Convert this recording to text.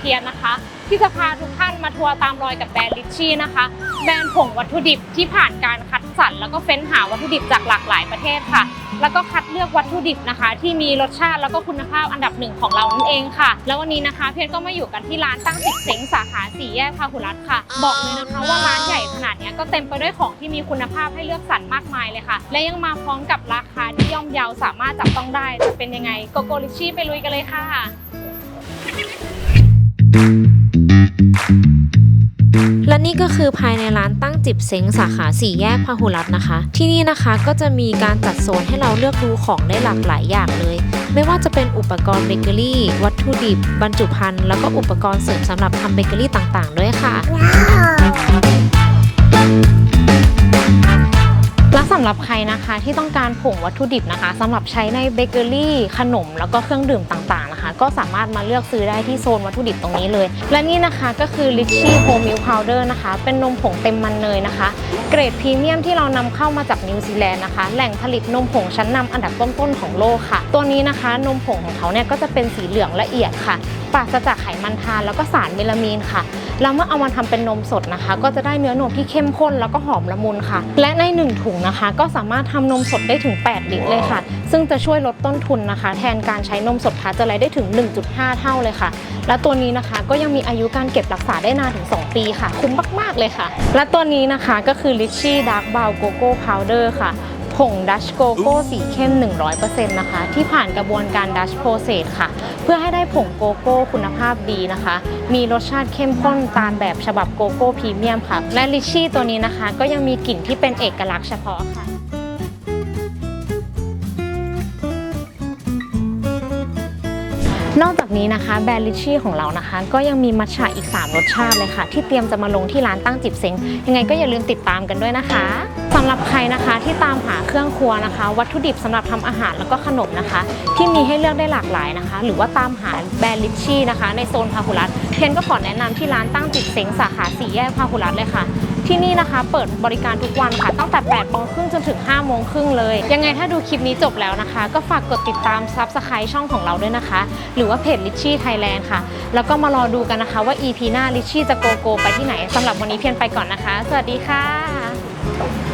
พียนนะคะ ที่จะพาทุกท่านมาทัวร์ตามรอยกับแบรนด์ลิชชี่นะคะ แบรนด์ผงวัตถุดิบที่ผ่านการคัดสรรแล้วก็เฟ้นหาวัตถุดิบจากหลากหลายประเทศค่ะ แล้วก็คัดเลือกวัตถุดิบนะคะ ที่มีรสชาติแล้วก็คุณภาพอันดับหนึ่งของเรานั่นเองค่ะ แล้ววันนี้นะคะ เพียนก็มาอยู่กันที่ร้านตั้งสิบเซ็งสาขาสี่แยกพาหุรัตค่ะ บอกเลยนะคะว่าร้านใหญ่ขนาดนี้ก็เต็มไปด้วยของที่มีคุณภาพให้เลือกสรรมากมายเลยค่ะ และยังมาพร้อมกับราคาที่ย่อมเยาสามารถจับต้องได้จะเป็นยังไงโกโกลิชชี่ไปลุยกันเลยค่ะ และนี่ก็คือภายในร้านตั้งจิบเซ็งสาขาสี่แยกพหุรัตน์นะคะ ที่นี่นะคะก็จะมีการจัดโซนให้เราเลือกดูของได้หลากหลายอย่างเลย ไม่ว่าจะเป็นอุปกรณ์เบเกอรี่ วัตถุดิบบรรจุภัณฑ์แล้วก็อุปกรณ์เสริมสำหรับทำเบเกอรี่ต่างๆ ด้วยค่ะ และสำหรับใครนะคะที่ต้องการผงวัตถุดิบนะคะสำหรับใช้ในเบเกอรี่ ขนมแล้วก็เครื่องดื่มต่างๆ ก็สามารถมาเลือกซื้อได้ที่โซนวัตถุดิบตรงนี้เลย และนี่นะคะก็คือ Litchi Whole Milk Powder นะคะ เป็นนมผงเต็มมันเนยนะคะ เกรดพรีเมียมที่เรานำเข้ามาจากนิวซีแลนด์นะคะ แหล่งผลิตนมผงชั้นนำอันดับต้นๆของโลกค่ะ ตัวนี้นะคะนมผงของเขาเนี่ยก็จะเป็นสีเหลืองละเอียดค่ะปราศจากไขมันทานแล้วก็สารเมลามีนค่ะ แล้วเมื่อเอามาทำเป็นนมสดนะคะ ก็จะได้เนื้อนมที่เข้มข้นแล้วก็หอมละมุนค่ะ และใน 1 ถุงนะคะ ก็สามารถทำนมสดได้ถึง 8 ลิตรเลยค่ะ ซึ่งจะช่วยลดต้นทุนนะคะ แทนการใช้นมสดพาสเจอไรได้ถึง 1.5 เท่าเลยค่ะ และตัวนี้นะคะก็ยังมีอายุการเก็บรักษาได้นานถึง 2 ปีค่ะ คุ้มมาก ๆ เลยค่ะ และตัวนี้นะคะก็คือ Litchi Dark Brown Cocoa Powder ค่ะ ผงดัชโกโก้สีเข้ม 100%นะคะ ที่ผ่านกระบวนการดัชโปรเซสค่ะ เพื่อให้ได้ผงโกโก้คุณภาพดีนะคะ มีรสชาติเข้มข้นตามแบบฉบับโกโก้พรีเมียมค่ะ และลิชชี่ตัวนี้นะคะ ก็ยังมีกลิ่นที่เป็นเอกลักษณ์เฉพาะค่ะนอกจากนี้นะคะแบรนด์ลิชชี่ของเรานะคะ ก็ยังมีมัทฉะอีก 3 รสชาติเลยค่ะ ที่เตรียมจะมาลงที่ร้านตั้งจิบเซ็งยังไงก็อย่าลืมติดตามกันด้วยนะคะำหรับใครนะคะที่ตามหาเครื่องครัวนะคะ วัตถุดิบสำหรับทำอาหารแล้วก็ขนมนะคะ ที่มีให้เลือกได้หลากหลายนะคะ หรือว่าตามหาแบรนด์ลิชชี่นะคะ ในโซนพาหุรัตเพียนก็ขอแนะนำที่ร้านตั้งจิบเซ็งสาขาสี่แยกพาหุรัตเลยค่ะที่นี่นะคะเปิดบริการทุกวันค่ะตั้งแต่8โมงครึ่งจนถึง5โมงครึ่งเลย ยังไงถ้าดูคลิปนี้จบแล้วนะคะ ก็ฝากกดติดตามซับสไครต์ช่องของเราด้วยนะคะ หรือว่าเพจ Litchi Thailand ค่ะ แล้วก็มารอดูกันนะคะว่า EP หน้า Litchi จะโกโก้ไปที่ไหนสำหรับวันนี้เพียนไปก่อนนะคะ สวัสดีค่ะ